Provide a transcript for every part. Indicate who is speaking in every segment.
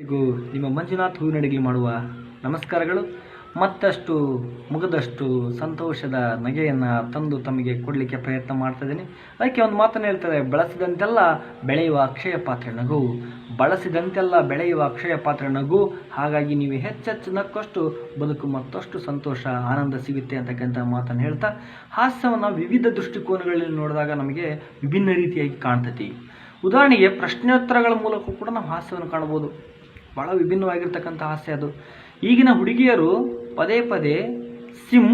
Speaker 1: ಎಲ್ಲರಿಗೂ ನಿಮ್ಮ ಮಂಜುನಾಥ್ ಹೂವಿನಡಿಗೆ ಮಾಡುವ ನಮಸ್ಕಾರಗಳು. ಮತ್ತಷ್ಟು ಮುಗದಷ್ಟು ಸಂತೋಷದ ನಗೆಯನ್ನು ತಂದು ತಮಗೆ ಕೊಡಲಿಕ್ಕೆ ಪ್ರಯತ್ನ ಮಾಡ್ತಾ ಇದ್ದೀನಿ ಅದಕ್ಕೆ ಒಂದು ಮಾತನ್ನು ಹೇಳ್ತಾರೆ, ಬಳಸಿದಂತೆಲ್ಲ ಬೆಳೆಯುವ ಅಕ್ಷಯ ಪಾತ್ರೆ ನಗು. ಬಳಸಿದಂತೆಲ್ಲ ಬೆಳೆಯುವ ಅಕ್ಷಯ ಪಾತ್ರೆ ನಗು. ಹಾಗಾಗಿ ನೀವು ಹೆಚ್ಚೆಚ್ಚು ನಕ್ಕಷ್ಟು ಬದುಕು ಮತ್ತಷ್ಟು ಸಂತೋಷ, ಆನಂದ ಸಿಗುತ್ತೆ ಅಂತಕ್ಕಂಥ ಮಾತನ್ನು ಹೇಳ್ತಾ, ಹಾಸ್ಯವನ್ನು ವಿವಿಧ ದೃಷ್ಟಿಕೋನಗಳಲ್ಲಿ ನೋಡಿದಾಗ ನಮಗೆ ವಿಭಿನ್ನ ರೀತಿಯಾಗಿ ಕಾಣ್ತೈತಿ. ಉದಾಹರಣೆಗೆ ಪ್ರಶ್ನೋತ್ತರಗಳ ಮೂಲಕ ಕೂಡ ನಾವು ಹಾಸ್ಯವನ್ನು ಕಾಣಬಹುದು. ಭಾಳ ವಿಭಿನ್ನವಾಗಿರ್ತಕ್ಕಂಥ ಆಸೆ ಅದು. ಈಗಿನ ಹುಡುಗಿಯರು ಪದೇ ಪದೇ ಸಿಮ್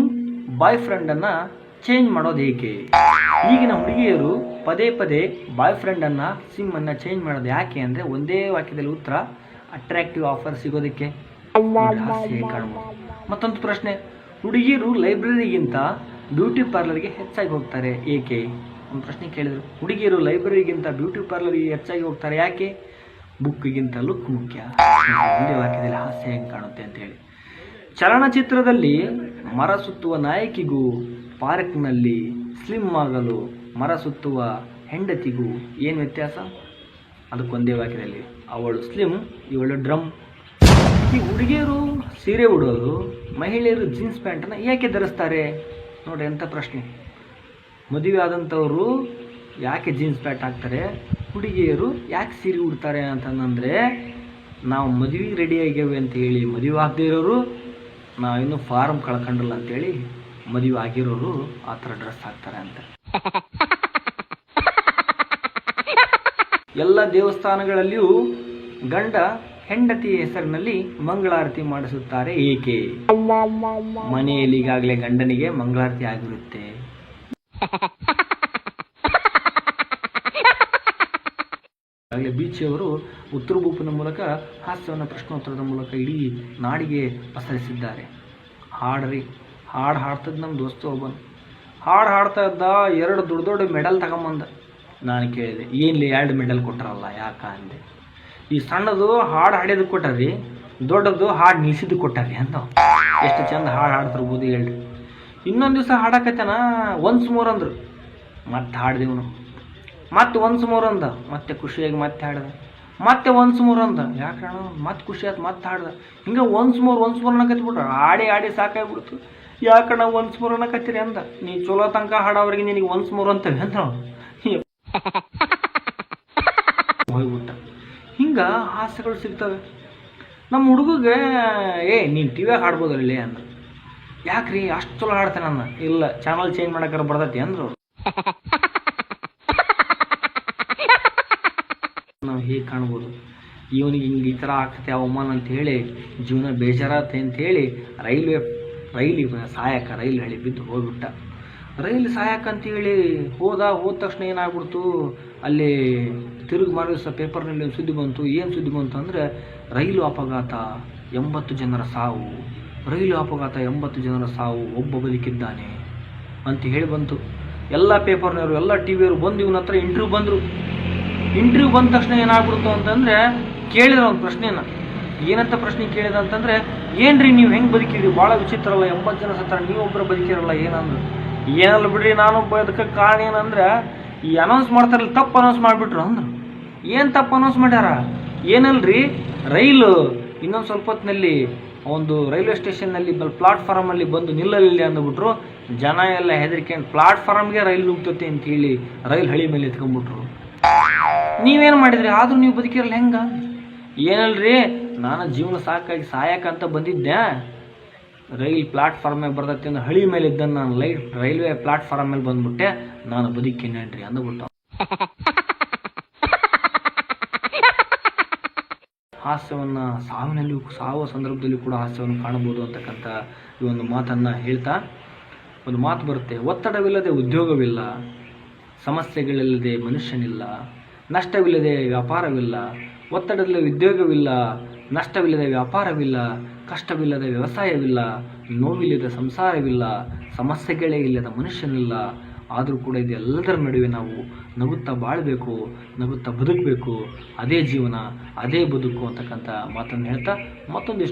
Speaker 1: ಬಾಯ್ ಫ್ರೆಂಡನ್ನು ಚೇಂಜ್ ಮಾಡೋದು ಏಕೆ? ಈಗಿನ ಹುಡುಗಿಯರು ಪದೇ ಪದೇ ಬಾಯ್ ಫ್ರೆಂಡನ್ನು ಸಿಮ್ಮನ್ನು ಚೇಂಜ್ ಮಾಡೋದು ಯಾಕೆ ಅಂದರೆ ಒಂದೇ ವಾಕ್ಯದಲ್ಲಿ ಉತ್ತರ, ಅಟ್ರಾಕ್ಟಿವ್ ಆಫರ್ ಸಿಗೋದಕ್ಕೆ. ಮತ್ತೊಂದು ಪ್ರಶ್ನೆ, ಹುಡುಗಿಯರು ಲೈಬ್ರರಿಗಿಂತ ಬ್ಯೂಟಿ ಪಾರ್ಲರ್ಗೆ ಹೆಚ್ಚಾಗಿ ಹೋಗ್ತಾರೆ ಏಕೆ? ಒಂದು ಪ್ರಶ್ನೆ ಕೇಳಿದರು. ಹುಡುಗಿಯರು ಲೈಬ್ರರಿಗಿಂತ ಬ್ಯೂಟಿ ಪಾರ್ಲರ್ಗೆ ಹೆಚ್ಚಾಗಿ ಹೋಗ್ತಾರೆ ಯಾಕೆ? ಬುಕ್ಕಿಗಿಂತ ಲುಕ್ ಮುಖ್ಯ. ಒಂದೇ ವಾಕ್ಯದಲ್ಲಿ ಹಾಸ್ಯ ಹೆಂಗೆ ಕಾಣುತ್ತೆ ಅಂತೇಳಿ ಚಲನಚಿತ್ರದಲ್ಲಿ ಮರ ಸುತ್ತುವ ನಾಯಕಿಗೂ ಪಾರ್ಕ್ನಲ್ಲಿ ಸ್ಲಿಮ್ ಆಗಲು ಮರ ಸುತ್ತುವ ಹೆಂಡತಿಗೂ ಏನು ವ್ಯತ್ಯಾಸ? ಅದಕ್ಕೊಂದೇ ವಾಕ್ಯದಲ್ಲಿ, ಅವಳು ಸ್ಲಿಮ್, ಇವಳು ಡ್ರಮ್. ಈ ಹುಡುಗಿಯರು ಸೀರೆ ಉಡೋದು, ಮಹಿಳೆಯರು ಜೀನ್ಸ್ ಪ್ಯಾಂಟನ್ನು ಏಕೆ ಧರಿಸ್ತಾರೆ? ನೋಡಿ ಎಂಥ ಪ್ರಶ್ನೆ. ಮದುವೆ ಆದಂಥವರು ಯಾಕೆ ಜೀನ್ಸ್ ಪ್ಯಾಂಟ್ ಹಾಕ್ತಾರೆ? ಹುಡುಗಿಯರು ಯಾಕೆ ಸೀರೆ ಉಡ್ತಾರೆ ಅಂತಂದರೆ, ನಾವು ಮದುವೆಗೆ ರೆಡಿ ಆಗ್ಯಾವೆ ಅಂತ ಹೇಳಿ ಮದುವೆ ಆಗದೇ ಇರೋರು ನಾವು ಇನ್ನೂ ಫಾರ್ಮ್ ಕಳ್ಕೊಂಡಿಲ್ಲ ಅಂತೇಳಿ ಮದುವೆ ಆಗಿರೋರು ಆ ಥರ ಡ್ರೆಸ್ ಹಾಕ್ತಾರೆ ಅಂತ. ಎಲ್ಲ ದೇವಸ್ಥಾನಗಳಲ್ಲಿಯೂ ಗಂಡ ಹೆಂಡತಿ ಹೆಸರಿನಲ್ಲಿ ಮಂಗಳಾರತಿ ಮಾಡಿಸುತ್ತಾರೆ ಏಕೆ? ಮನೆಯಲ್ಲಿ ಈಗಾಗಲೇ ಗಂಡನಿಗೆ ಮಂಗಳಾರತಿ ಆಗಿರುತ್ತೆ. ಈಗಾಗಲೇ ಬೀಚಿಯವರು ಉತ್ತರ ಗುಂಪಿನ ಮೂಲಕ ಹಾಸ್ಯವನ್ನು ಪ್ರಶ್ನೋತ್ತರದ ಮೂಲಕ ಇಡೀ ನಾಡಿಗೆ ಪಸರಿಸಿದ್ದಾರೆ. ಹಾಡ್ರಿ ಹಾಡು ಹಾಡ್ತದ ನಮ್ಮ ದೋಸ್ತ ಒಬ್ಬನು. ಹಾಡು ಹಾಡ್ತಾ ಇದ್ದ ಎರಡು ದೊಡ್ಡ ದೊಡ್ಡ ಮೆಡಲ್ ತಗೊಂಬಂದ. ನಾನು ಕೇಳಿದೆ ಏನ್ಲಿ ಎರಡು ಮೆಡಲ್ ಕೊಟ್ಟರಲ್ಲ ಯಾಕೆ ಅಂದೆ. ಈ ಸಣ್ಣದು ಹಾಡು ಹಾಡಿದ್ದು ಕೊಟ್ಟರಿ, ದೊಡ್ಡದು ಹಾಡು ನಿಲ್ಸಿದ್ದು ಕೊಟ್ಟಾರಿ ಅಂತ ಎಷ್ಟು ಚಂದ ಹಾಡು ಹಾಡ್ತಿರ್ಬೋದು ಹೇಳ್ರಿ. ಇನ್ನೊಂದು ದಿವಸ ಹಾಡಕತ್ತನ ಒನ್ಸ್ ಮೋರ್ ಅಂದರು. ಮತ್ತೆ ಹಾಡ್ದೇವನು ಮತ್ತೆ ಒಂದು ಮೂರು ಅಂದ. ಮತ್ತೆ ಖುಷಿಯಾಗಿ ಮತ್ತೆ ಹಾಡ್ದ. ಮತ್ತೆ ಒಂದು ಮೂರು ಅಂದ. ಯಾಕೆ ಮತ್ತೆ ಖುಷಿ ಆಯ್ತು ಮತ್ತೆ ಹಾಡ್ದ. ಹಿಂಗೆ ಒಂದು ಮೂರು ಒಂದು ಮೂರು ಅನ್ನಕತ್ತಿ ಬಿಟ್ರೆ ಆಡಿ ಆಡಿ ಸಾಕಾಗ್ಬಿಡ್ತು ಯಾಕಣ್ಣ ಒಂದು ಮೂರು ಅನ್ನಕತ್ತೀರಿ ಅಂದ. ನೀ ಚಲೋ ತನಕ ಹಾಡೋವ್ರಿಗೆ ನಿನಗೆ ಒಂದು ಮೂರು ಅಂತವೆ ಅಂತ ಹೋಗ್ಬಿಟ್ಟ. ಹಿಂಗೆ ಹಾಸ್ಯಗಳು ಸಿಗ್ತವೆ. ನಮ್ಮ ಹುಡುಗಗೆ, ಏ, ನೀನು ಟಿ ವ್ಯಾಗ ಹಾಡ್ಬೋದಲ್ಲೇ ಅಂದ. ಯಾಕ್ರಿ? ಅಷ್ಟು ಚಲೋ ಹಾಡ್ತೇನೆ ಅನ್ನ ಇಲ್ಲ ಚಾನಲ್ ಚೇಂಜ್ ಮಾಡೋಕ್ಕಾರ ಬರ್ತೈತಿ ಅಂದ್ರು ಅವ್ರು ನಾವು ಹೇಗೆ ಕಾಣ್ಬೋದು ಇವನಿಗೆ ಹಿಂಗೆ ಈ ಥರ ಆಗ್ತೈತೆ ಅವಮಾನ ಅಂತ ಹೇಳಿ, ಜೀವನ ಬೇಜಾರತ್ತೆ ಅಂತ ಹೇಳಿ ರೈಲ್ವೆ, ರೈಲಿಗೆ ಸಹಾಯಕ ರೈಲು ಹೇಳಿ ಬಿದ್ದು ಹೋಗ್ಬಿಟ್ಟ. ರೈಲು ಸಹಾಯಕ ಅಂತೇಳಿ ಹೋದ ಹೋದ ತಕ್ಷಣ ಏನಾಗ್ಬಿಡ್ತು, ಅಲ್ಲಿ ತಿರುಗಿ ಮಾರೋ ದಿವಸ ಪೇಪರ್ನಲ್ಲಿ ಒಂದು ಸುದ್ದಿ ಬಂತು. ಏನು ಸುದ್ದಿ ಬಂತು ಅಂದರೆ, ರೈಲು ಅಪಘಾತ, ಎಂಬತ್ತು ಜನರ ಸಾವು. ರೈಲು ಅಪಘಾತ, ಎಂಬತ್ತು ಜನರ ಸಾವು, ಒಬ್ಬ ಬದುಕಿದ್ದಾನೆ ಅಂತ ಹೇಳಿ ಬಂತು. ಎಲ್ಲ ಪೇಪರ್ನವರು, ಎಲ್ಲ ಟಿ ವಿಯವರು ಬಂದು ಇವನ ಹತ್ರ ಇಂಟರ್ವ್ಯೂ ಬಂದರು. ಇಂಟರ್ವ್ಯೂ ಬಂದ ತಕ್ಷಣ ಏನಾಗ್ಬಿಡ್ತು ಅಂತಂದರೆ ಕೇಳಿದ್ರು ಒಂದು ಪ್ರಶ್ನೆನ. ಏನಂತ ಪ್ರಶ್ನೆ ಕೇಳಿದ ಅಂತಂದರೆ, ಏನ್ರಿ ನೀವು ಹೆಂಗೆ ಬದುಕಿದ್ರಿ? ಭಾಳ ವಿಚಿತ್ರಲ್ಲ ಎಂಬತ್ತು ಜನ ಸತ್ತಾರ ನೀವೊಬ್ಬರು ಬದುಕಿರಲ್ಲ ಏನಂದ್ರು ಏನಲ್ಲ ಬಿಡ್ರಿ, ನಾನು ಅದಕ್ಕೆ ಕಾರಣ ಏನಂದ್ರೆ, ಈ ಅನೌನ್ಸ್ ಮಾಡ್ತಾರಲ್ಲ, ತಪ್ಪು ಅನೌನ್ಸ್ ಮಾಡಿಬಿಟ್ರು ಅಂದ್ರು. ಏನು ತಪ್ಪು ಅನೌನ್ಸ್ ಮಾಡ್ಯಾರ? ಏನಲ್ರಿ? ರೈಲು, ಇನ್ನೊಂದು ಸ್ವಲ್ಪ ಹೊತ್ತಿನಲ್ಲಿ ಒಂದು ರೈಲ್ವೆ ಸ್ಟೇಷನ್ನಲ್ಲಿ ಬಲ್ ಪ್ಲಾಟ್ಫಾರ್ಮಲ್ಲಿ ಬಂದು ನಿಲ್ಲಲಿಲ್ಲ ಅಂದ್ಬಿಟ್ರು. ಜನ ಎಲ್ಲ ಹೆದರ್ಕೊಂಡು ಪ್ಲಾಟ್ಫಾರ್ಮ್ಗೆ ರೈಲು ನುಗ್ತತೆ ಅಂತೇಳಿ ರೈಲ್ ಹಳಿ ಮೇಲೆ ಎತ್ಕೊಂಡ್ಬಿಟ್ರು. ನೀವೇನು ಮಾಡಿದ್ರಿ? ಆದರೂ ನೀವು ಬದುಕಿರಲ್ಲ ಹೆಂಗ? ಏನಲ್ರಿ, ನಾನು ಜೀವನ ಸಾಕಾಗಿ ಸಾಯಕ್ಕಂತ ಬಂದಿದ್ದೆ. ರೈಲ್ ಪ್ಲಾಟ್ಫಾರ್ಮ್ ಮೇಲೆ ಬರ್ತೈತೆ ಅಂದ್ರೆ ಹಳಿ ಮೇಲೆ ಇದ್ದ ನಾನು ಲೈಟ್ ರೈಲ್ವೆ ಪ್ಲಾಟ್ಫಾರ್ಮ್ ಮೇಲೆ ಬಂದ್ಬಿಟ್ಟೆ. ನಾನು ಬದುಕಿನೇನ್ರಿ ಅಂದ್ಬಿಟ್ಟು ಹಾಸ್ಯವನ್ನು ಸಾವಿನಲ್ಲಿ ಸಾವ ಸಂದರ್ಭದಲ್ಲಿ ಕೂಡ ಹಾಸ್ಯವನ್ನು ಕಾಣಬಹುದು ಅಂತಕ್ಕಂಥ ಈ ಒಂದು ಮಾತನ್ನು ಹೇಳ್ತಾ, ಒಂದು ಮಾತು ಬರುತ್ತೆ. ಒತ್ತಡವಿಲ್ಲದೆ ಉದ್ಯೋಗವಿಲ್ಲ, ಸಮಸ್ಯೆಗಳಿಲ್ಲದೆ ಮನುಷ್ಯನಿಲ್ಲ. ನಷ್ಟವಿಲ್ಲದೆ ವ್ಯಾಪಾರವಿಲ್ಲ, ಒತ್ತಡದಲ್ಲಿ ಉದ್ಯೋಗವಿಲ್ಲ, ನಷ್ಟವಿಲ್ಲದೆ ವ್ಯಾಪಾರವಿಲ್ಲ, ಕಷ್ಟವಿಲ್ಲದೆ ವ್ಯವಸಾಯವಿಲ್ಲ, ನೋವಿಲ್ಲದ ಸಂಸಾರವಿಲ್ಲ, ಸಮಸ್ಯೆಗಳೇ ಇಲ್ಲದ ಮನುಷ್ಯನಿಲ್ಲ. ಆದರೂ ಕೂಡ ಇದೆಲ್ಲದರ ನಡುವೆ ನಾವು ನಗುತ್ತಾ ಬಾಳಬೇಕು, ನಗುತ್ತಾ ಬದುಕಬೇಕು. ಅದೇ ಜೀವನ, ಅದೇ ಬದುಕು ಅಂತಕ್ಕಂಥ ಮಾತನ್ನು ಹೇಳ್ತಾ ಮತ್ತೊಂದಿಷ್ಟು.